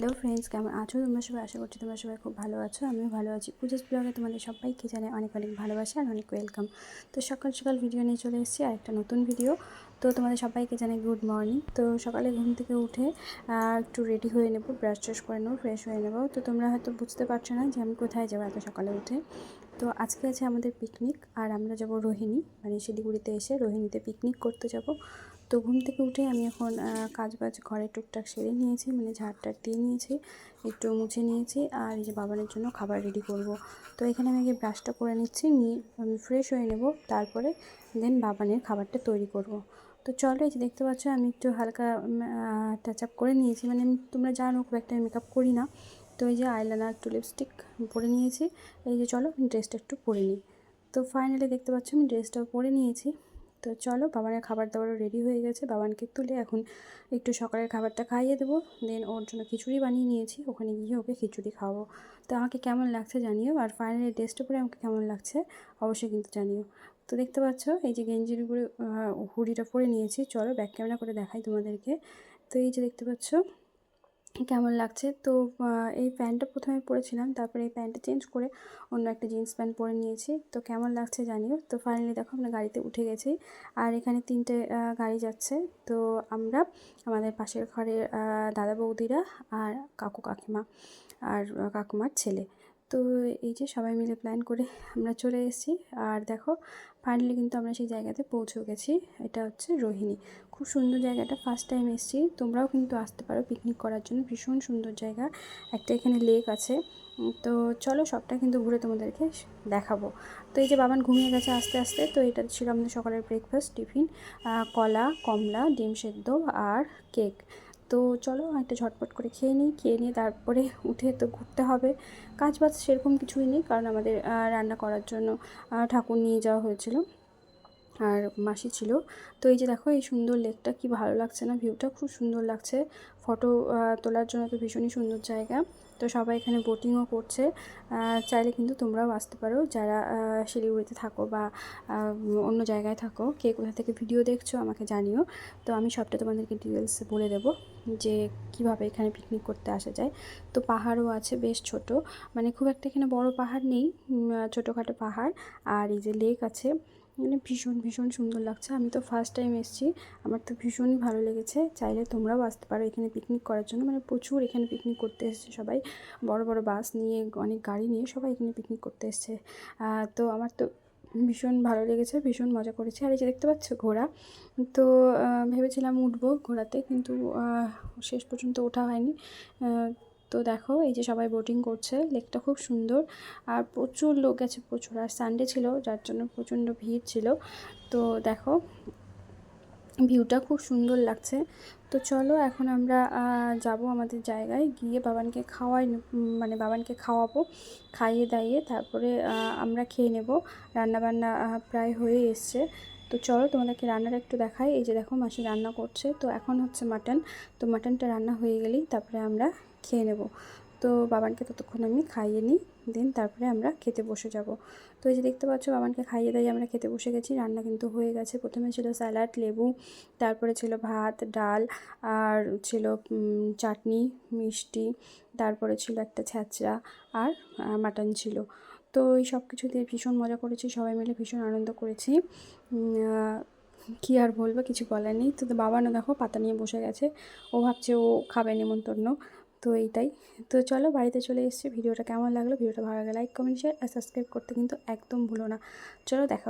Hello friends, কেমন আছো? তোমরা সবাই আশা করছি তোমরা সবাই খুব ভালো আছো, আমিও ভালো আছি। পুজোর ব্লগে তোমাদের সবাইকে জানে অনেক অনেক ভালোবাসা আর অনেক ওয়েলকাম তো সকাল সকাল ভিডিও নিয়ে চলে এসেছি আর একটা নতুন ভিডিও তো তোমাদের সবাইকে জানাই গুড মর্নিং তো সকালে ঘুম থেকে উঠে একটু রেডি হয়ে নেব ব্রাশ ট্রাশ করে নেব ফ্রেশ হয়ে নেব। তো তোমরা হয়তো বুঝতে পারছ না যে আমি কোথায় যাব এত সকালে উঠে। তো আজকে আছে আমাদের পিকনিক আর আমরা যাব রোহিণী মানে শিলিগুড়িতে এসে রোহিণীতে পিকনিক করতে যাব। তো ঘুম থেকে উঠে আমি এখন কাজ বাজ ঘরে টুকটাক সেরে নিয়েছি মানে ঝাড়টার দিয়ে নিয়েছি, একটু মুছে নিয়েছি, আর এই যে বাবানের জন্য খাবার রেডি করব। তো এখানে আমি আগে ব্রাশটা করে নিচ্ছি, নিয়ে আমি ফ্রেশ হয়ে নেব, তারপরে দেন বাবানের খাবারটা তৈরি করব। তো চলো এই যে দেখতে পাচ্ছ, আমি একটু হালকা টাচ আপ করে নিয়েছি মানে তোমরা জানো খুব একটা মেকআপ করি না। তো এই যে আইলাইনার একটু লিপস্টিক পরে নিয়েছি, এই যে চলো ড্রেসটা একটু পরে নিই। তো ফাইনালি দেখতে পাচ্ছ, আমি ড্রেসটাও পরে নিয়েছি। তো চলো বাবানের খাবার দাবারও রেডি হয়ে গেছে। বাবানকে তুলে এখন একটু সকালের খাবারটা খাইয়ে দেবো। দেন ওর জন্য খিচুড়ি বানিয়ে নিয়েছি। ওখানে গিয়ে ওকে খিচুড়ি খাওয়াবো। তো আমাকে কেমন লাগছে জানিও? আর ফাইনালি ড্রেসটা পরে আমাকে কেমন লাগছে অবশ্যই কিন্তু জানিও। তো দেখতে পাচ্ছ, এই যে গেঞ্জির উপরে হুড়িটা পরে নিয়েছি। চলো ব্যাক ক্যামেরা করে দেখাই তোমাদেরকে। তো এই যে দেখতে পাচ্ছ কেমন লাগছে? তো এই প্যান্টটা প্রথমে পরেছিলাম, তারপরে এই প্যান্টটা চেঞ্জ করে অন্য একটা জিন্স প্যান্ট পরে নিয়েছি। তো কেমন লাগছে জানিও? তো ফাইনালি দেখো আমরা গাড়িতে উঠে গেছি, আর এখানে তিনটে গাড়ি যাচ্ছে। তো আমরা আমাদের পাশের ঘরের দাদা বৌদিরা আর কাকু কাকিমা, আর কাকুমার ছেলে। তো এই যে সবাই মিলে প্ল্যান করে আমরা চলে এসেছি। আর দেখো ফাইনালি কিন্তু আমরা সেই জায়গাতে পৌঁছে গেছি। এটা হচ্ছে রোহিণী। খুব সুন্দর জায়গাটা ফার্স্ট টাইম এসেছি। তোমরাও কিন্তু আসতে পারো পিকনিক করার জন্য। ভীষণ সুন্দর জায়গা। একটা এখানে লেক আছে। তো চলো সবটা কিন্তু ঘুরে তোমাদেরকে দেখাবো। তো এই যে বাবান ঘুমিয়ে গেছে আস্তে আস্তে, তো এটা ছিল আমাদের সকালের ব্রেকফাস্ট টিফিন কলা, কমলা, ডিম সেদ্ধ আর কেক তো চলো একটা ঝটপট করে খেয়ে নিই, খেয়ে নিয়ে তারপরে উঠে তো ঘুরতে হবে। কাজ বাজ সেরকম কিছুই নেই, কারণ আমাদের রান্না করার জন্য ঠাকুর নিয়ে যাওয়া হয়েছিল। আর মাসি ছিল। তো এই যে দেখো, এই সুন্দর লেকটা কি ভালো লাগছে না? ভিউটা খুব সুন্দর লাগছে। ফটো তোলার জন্য তো ভীষণই সুন্দর জায়গা। তো সবাই এখানে বোটিংও করছে। চাইলে কিন্তু তোমরাও আসতে পারো। যারা শিলিগুড়িতে থাকো বা অন্য জায়গায় থাকো, কে কোথা থেকে ভিডিও দেখছ আমাকে জানিও। তো আমি সবটা তোমাদেরকে ডিটেলস বলে দেব যে কীভাবে এখানে পিকনিক করতে আসা যায়। তো পাহাড়ও আছে, বেশ ছোট। মানে খুব একটা এখানে বড় পাহাড় নেই ছোটোখাটো পাহাড়। আর এই যে লেক আছে মানে ভীষণ ভীষণ সুন্দর লাগছে। আমি তো ফার্স্ট টাইম এসেছি। আমার তো ভীষণই ভালো লেগেছে। চাইলে তোমরাও আসতে পারো এখানে পিকনিক করার জন্য। মানে প্রচুর এখানে পিকনিক করতে এসছে সবাই। বড় বড় বাস নিয়ে, অনেক গাড়ি নিয়ে সবাই এখানে পিকনিক করতে এসছে। তো আমার তো ভীষণ ভালো লেগেছে, ভীষণ মজা করেছে। আর এই যে দেখতে পাচ্ছ ঘোড়া? তো ভেবেছিলাম উঠবো ঘোড়াতে, কিন্তু শেষ পর্যন্ত ওঠা হয়নি। তো দেখো, এই যে সবাই বোটিং করছে লেকটা খুব সুন্দর। আর প্রচুর লোক গেছে প্রচুর, আর সানডে ছিল, যার জন্য প্রচণ্ড ভিড় ছিল। তো দেখো ভিউটা খুব সুন্দর লাগছে। তো চলো, এখন আমরা যাব আমাদের জায়গায়, গিয়ে বাবানকে খাওয়াই মানে বাবানকে খাওয়াবো, খাইয়ে দাইয়ে তারপরে আমরা খেয়ে নেব। রান্নাবান্না প্রায় হয়ে এসছে। তো চলো, তোমাদেরকে রান্নাটা একটু দেখাই। এই যে দেখো, মাসি রান্না করছে। তো এখন হচ্ছে মাটন। তো মাটনটা রান্না হয়ে গেলেই তারপরে আমরা খেয়ে নেব। তো বাবানকে ততক্ষণ আমি খাইয়ে নিই, দেন তারপরে আমরা খেতে বসে যাব। তো এই যে দেখতে পাচ্ছ, বাবানকে খাইয়ে দিয়ে আমরা খেতে বসে গেছি। রান্না কিন্তু হয়ে গেছে। প্রথমে ছিল স্যালাড, লেবু, তারপরে ছিল ভাত, ডাল, আর ছিল চাটনি, মিষ্টি, তারপরে ছিল একটা ছ্যাঁচড়া আর মাটন ছিল। তো এই সব কিছু দিয়ে ভীষণ মজা করেছি, সবাই মিলে ভীষণ আনন্দ করেছি। কী আর বলব, কিছু বলার নেই। তো বাবানও দেখো পাতা নিয়ে বসে গেছে। ও ভাবছে ও খাবে নেমন্তন্ন তো এইটাই। তো চলো বাড়িতে চলে এসেছি। ভিডিওটা কেমন লাগল? ভিডিওটা ভালো লাগে লাইক কমেন্ট শেয়ার আর সাবস্ক্রাইব করতে কিন্তু একদম ভুলো না। চলো দেখা